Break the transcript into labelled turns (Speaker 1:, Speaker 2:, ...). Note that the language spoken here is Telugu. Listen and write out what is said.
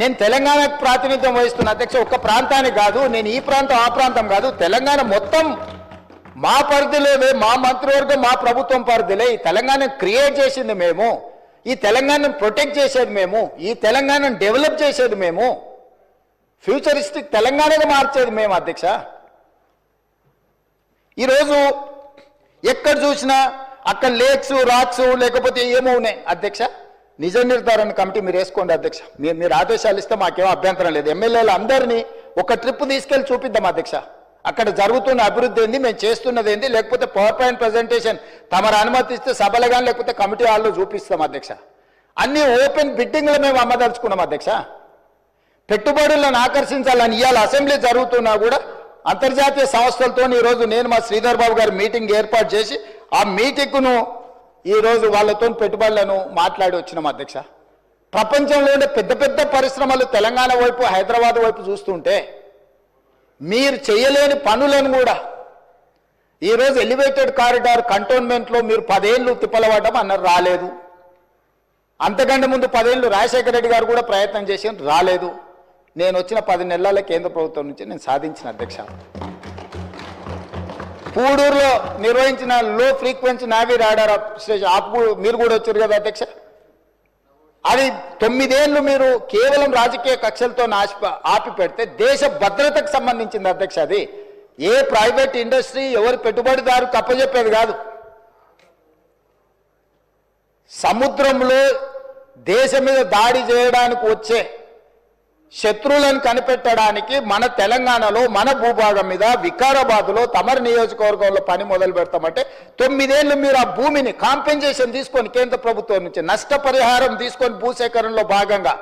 Speaker 1: నేను తెలంగాణకు ప్రాతినిధ్యం వహిస్తున్న అధ్యక్ష ఒక్క ప్రాంతానికి కాదు నేను ఈ ప్రాంతం ఆ ప్రాంతం కాదు తెలంగాణ మొత్తం మా పరిధిలోనే మా మంత్రివర్గం మా ప్రభుత్వం పరిధిలే ఈ తెలంగాణను క్రియేట్ చేసింది మేము. ఈ తెలంగాణను ప్రొటెక్ట్ చేసేది మేము. ఈ తెలంగాణను డెవలప్ చేసేది మేము. ఫ్యూచరిస్టిక్ తెలంగాణగా మార్చేది మేము అధ్యక్ష. ఈరోజు ఎక్కడ చూసినా అక్కడ లేక్స్ రాక్స్ లేకపోతే ఏమో ఉన్నాయి అధ్యక్ష. నిజ నిర్ధారణ కమిటీ మీరు వేసుకోండి అధ్యక్ష. మీరు మీరు ఆదేశాలు ఇస్తే మాకేం అభ్యంతరం లేదు. ఎమ్మెల్యేలు అందరినీ ఒక ట్రిప్ తీసుకెళ్ళి చూపిద్దాం అధ్యక్ష. అక్కడ జరుగుతున్న అభివృద్ధి ఏంది మేము చేస్తున్నది ఏంది లేకపోతే పవర్ పాయింట్ ప్రజెంటేషన్ తమరు అనుమతిస్తే సభలు కానీ లేకపోతే కమిటీ హాల్లో చూపిస్తాం అధ్యక్ష. అన్ని ఓపెన్ బిడ్డింగ్లు మేము అమ్మదలుచుకున్నాం అధ్యక్ష. పెట్టుబడులను ఆకర్షించాలని ఇవాళ అసెంబ్లీ జరుగుతున్నా కూడా అంతర్జాతీయ సంస్థలతో ఈరోజు నేను మా శ్రీధర్ బాబు గారి మీటింగ్ ఏర్పాటు చేసి ఆ మీటింగ్ను ఈరోజు వాళ్ళతో పెట్టుబడులను మాట్లాడి వచ్చినాం అధ్యక్ష. ప్రపంచంలోనే పెద్ద పెద్ద పరిశ్రమలు తెలంగాణ వైపు హైదరాబాద్ వైపు చూస్తుంటే మీరు చేయలేని పనులను కూడా ఈరోజు ఎలివేటెడ్ కారిడార్ కంటోన్మెంట్లో మీరు పదేళ్ళు తిప్పలవడం అన్నారు రాలేదు. అంతకంటే ముందు పదేళ్ళు రాజశేఖర రెడ్డి గారు కూడా ప్రయత్నం చేసి రాలేదు. నేను వచ్చిన పది నెలల కేంద్ర ప్రభుత్వం నుంచి నేను సాధించిన అధ్యక్ష. పూడూరులో నిర్వహించిన లో ఫ్రీక్వెన్సీ నావీ రాడార్ స్టేషన్ ఆపు మీరు కూడా వచ్చారు కదా అధ్యక్ష? అది తొమ్మిదేళ్ళు మీరు కేవలం రాజకీయ కక్షలతో నాశి ఆపి పెడితే దేశ భద్రతకు సంబంధించింది అధ్యక్ష అది. ఏ ప్రైవేట్ ఇండస్ట్రీ ఎవరి పెట్టుబడిదారు తప్పజెప్పేది కాదు. సముద్రంలో దేశం మీద దాడి చేయడానికి వచ్చే శత్రువులను కనిపెట్టడానికి మన తెలంగాణలో మన భూభాగం మీద వికారాబాద్లో తమరి నియోజకవర్గంలో పని మొదలు పెడతామంటే తొమ్మిదేళ్ళు మీరు ఆ భూమిని కాంపెన్సేషన్ తీసుకొని కేంద్ర ప్రభుత్వం నుంచి నష్టపరిహారం తీసుకొని భూసేకరణలో భాగంగా